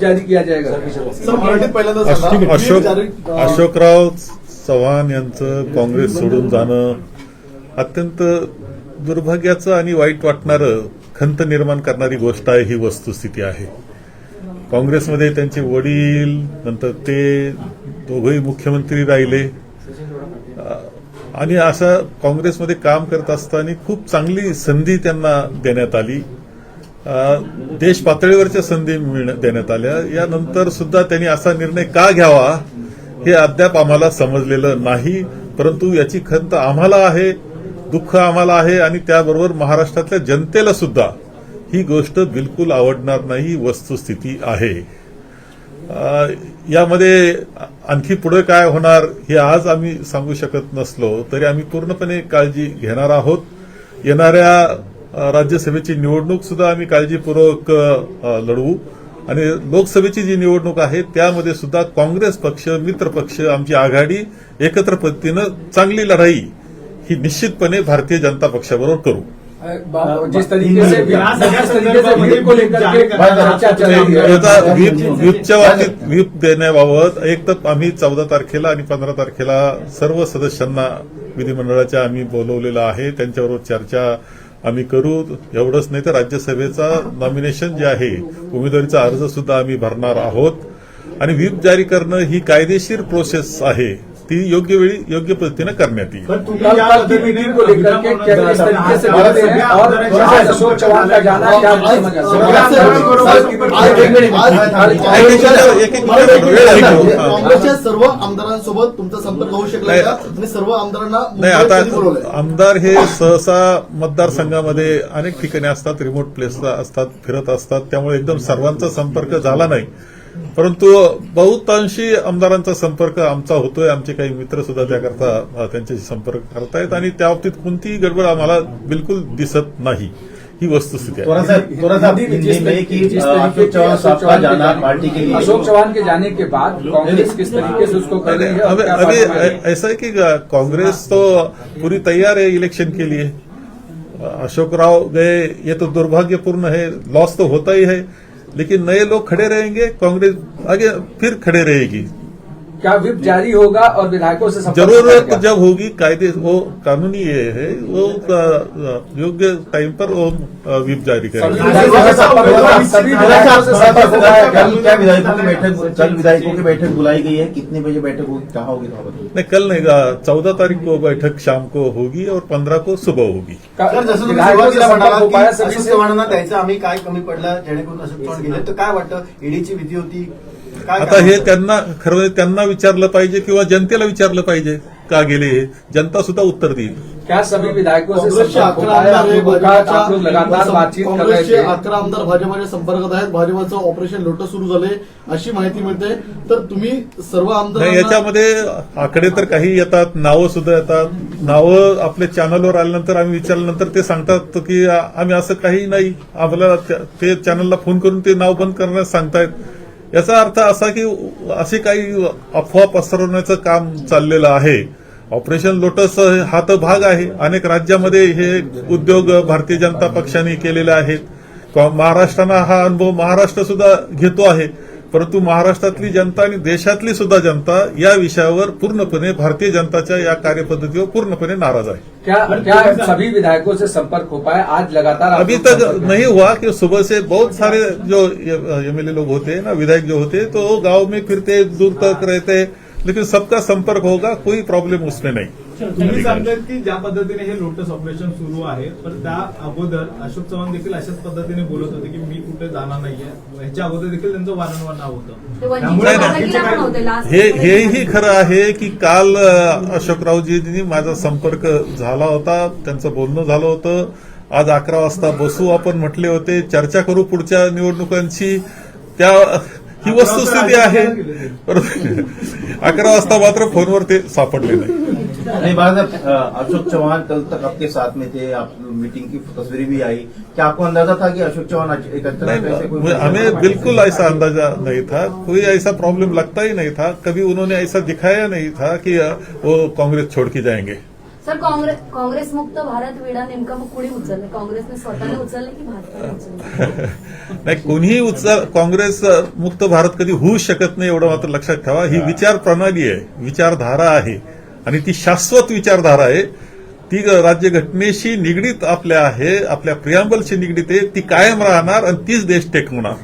जारी किया जाएगा अशोक अशोकराव चव्हाण यांचं काँग्रेस सोडून जाणं अत्यंत दुर्भाग्याचं आणि वाईट वाटणारं खंत निर्माण करणारी गोष्ट आहे ही वस्तुस्थिती आहे. काँग्रेसमध्ये त्यांचे वडील नंतर ते दोघंही मुख्यमंत्री राहिले. आणि असं काँग्रेसमध्ये काम करत असताना खूप चांगली संधी त्यांना देण्यात आली. देश पातळीवरच्या संधी देण्यात आल्या. यानंतर सुद्धा त्यांनी असा निर्णय का घ्यावा हे अद्याप आम्हाला समजलेलं नाही. परंतु याची खंत आम्हाला आहे दुःख आम्हाला आहे आणि त्याबरोबर महाराष्ट्रातल्या जनतेला सुद्धा ही गोष्ट बिलकुल आवडणार नाही वस्तुस्थिती आहे. यामध्ये आणखी पुढे काय होणार हे आज आम्ही सांगू शकत नसलो तरी आम्ही पूर्णपणे काळजी घेणार आहोत. येणाऱ्या राज्यसभेची निवडणूक सुद्धा आम्ही काळजीपूर्वक लढवू. आणि लोकसभेची जी निवडणूक आहे त्यामध्ये सुद्धा काँग्रेस पक्ष मित्र पक्ष आमची आघाडी एकत्र पद्धतीनं चांगली लढाई ही निश्चितपणे भारतीय जनता पक्षाबरोबर करू. है व्हीपच्या बाबतीत व्हीप देण्याबाबत एक तर आम्ही चौदा तारखेला आणि पंधरा तारखेला सर्व सदस्यांना विधिमंडळाच्या आम्ही बोलवलेलं आहे त्यांच्याबरोबर चर्चा आम्ही करू एवढंच नाही तर राज्यसभेचा नॉमिनेशन जे आहे उमेदवारीचा अर्ज सुद्धा आम्ही भरणार आहोत. आणि व्हीप जारी करणं ही कायदेशीर प्रोसेस आहे. ती योग्य वेळी योग्य पद्धतीनं करण्यात येईल. हैं? हा. सर्व आमदारांसोबत तुमचा संपर्क होऊ शकला आणि सर्व आमदारांना नाही आता? आमदार हे सहसा मतदारसंघामध्ये अनेक ठिकाणी असतात रिमोट प्लेसला असतात फिरत असतात. त्यामुळे एकदम सर्वांचा संपर्क झाला नाही. परंतु बहुतांशी आमदारांचा संपर्क आमचा होतोय. आमचे काही मित्र सुद्धा त्याकरता त्यांच्याशी संपर्क करतायत आणि त्या बाबतीत कोणतीही गडबड आम्हाला बिलकुल दिसत नाही. ही वस्तुस्थिती आहे. थोड़ा सा थोड़ा सा हिंदी में जिस हिंदी में तरीके कि जिस अ, तरीके अशोक चौहान का जाना जाने- पार्टी के लिए। अशोक चौहान के जाने के बाद कांग्रेस किस तरीके से उसको कर रही और अभी क्या अभी बात? ऐसा है कि कांग्रेस तो पूरी तैयार है इलेक्शन के लिए। अशोक राव गए ये तो दुर्भाग्यपूर्ण है लॉस तो होता ही है। लेकिन नए लोग खड़े रहेंगे कांग्रेस आगे फिर खड़े रहेगी। क्या विप जारी होगा और विधायकों से जरूरत? जब होगी कायदे वो कानूनी ये है वो योग्य टाइम पर वो अ, व्हिप जारी करेगा। विधायकों से संपर्क होगा, सभी विधायकों से संपर्क होगा कल क्या विधायकों की बैठक कल विधायकों की बैठक बुलाई गई है? कितने बजे बैठक होगी? कहाँ होगी नहीं कल नहीं चौदह तारीख को बैठक शाम को होगी और पंद्रह को सुबह होगी। हो द्यायचं आम्ही काय कमी पडलं? जेणेकरून चव्हाण गेले. तर काय वाटतं? ईडीची भीती होती? आता हे? त्यांना खरं म्हणजे त्यांना विचारलं पाहिजे किंवा जनतेला विचारलं पाहिजे का गेले? हे जनता सुद्धा उत्तर देईल. क्या सभी विधायकों से काँग्रेसचे अकरा आमदार हे भाजपच्या- संपर्कात आहेत. भाजपचं ऑपरेशन लोटस सुरू झाले अशी माहिती मिळते. तर तुम्ही सर्व नाही आमदार याच्यामध्ये आकडे तर काही येतात नावं सुद्धा येतात. नावं आपल्या चॅनलवर आल्यानंतर आम्ही विचारल्यानंतर ते सांगतात की आ- आम्ही असं काही नाही. आम्हाला त्या- ते चॅनलला फोन करून ते नाव बंद करण्यास सांगतायत. याचा अर्थ असा की असे काही अफवा पसरवण्याचं काम चाललेलं आहे. ऑपरेशन लोटस हा तर भाग आहे. अनेक राज्यामध्ये हे उद्योग भारतीय जनता पक्षाने केलेले आहेत. का- महाराष्ट्रानं हा अनुभव महाराष्ट्र सुद्धा घेतो आहे. परंतु महाराष्ट्रातली जनता आणि देशातली सुद्धा जनता या विषयावर पूर्णपणे भारतीय जनताच्या या कार्यपद्धतीवर पूर्णपणे नाराज आहे. क्या क्या सभी विधायकों से संपर्क हो पाया? आज लगातार अभी तक नहीं हुआ कि सुबह से बहुत सारे जो एमएलए लोग होते हैं ना विधायक जो होते हैं तो गाँव में फिरते दूर तक रहते हैं लेकिन सबका संपर्क होगा कोई प्रॉब्लम उसमें नहीं। तुम्ही सांगतायत की ज्या पद्धतीने हे लोटस ऑपरेशन सुरू आहे पण त्या अगोदर अशोक चव्हाण देखील अशाच पद्धतीने बोलत होते की मी कुठे जाणार नाहीये. ह्याच्या अगोदर देखील त्यांचं वारंवार नाव होतं. त्यामुळे हे. हेही खरं आहे की काल अशोकरावजींनी माझा संपर्क झाला होता त्यांचं बोलणं झालं होतं. आज अकरा वाजता बसू आपण म्हटले होते. चर्चा करू पुढच्या निवडणुकांची. त्या ही वस्तुस्थिती आहे. अकरा वाजता मात्र फोनवर ते सापडले नाही नहीं बात अशोक चौहान कल तक आपके साथ में थे आप मीटिंग की तस्वीरें भी आई. क्या आपको अंदाज़ा था कि अशोक चौहान नहीं कोई हमें बिल्कुल ऐसा अंदाज़ा नहीं था. कोई ऐसा प्रॉब्लम लगता ही नहीं था. कभी उन्होंने ऐसा दिखाया नहीं था कि वो कांग्रेस छोड़ के जाएँगे. सर काँग्रेस काँग्रेस मुक्त भारत विडा नेमका मग कुणी उचललं? काँग्रेसने स्वतःने उचललं की उचललं? नाही कोणीही उत्साह काँग्रेस मुक्त भारत कधी होऊ शकत नाही एवढं मात्र लक्षात ठेवा. ही विचार प्रणाली आहे विचारधारा आहे. आणि ती शाश्वत विचारधारा आहे. ती राज्यघटनेशी निगडीत आपल्या आहे आपल्या प्रियांबलशी निगडीत आहे ती कायम राहणार आणि तीच देश टेकवणार.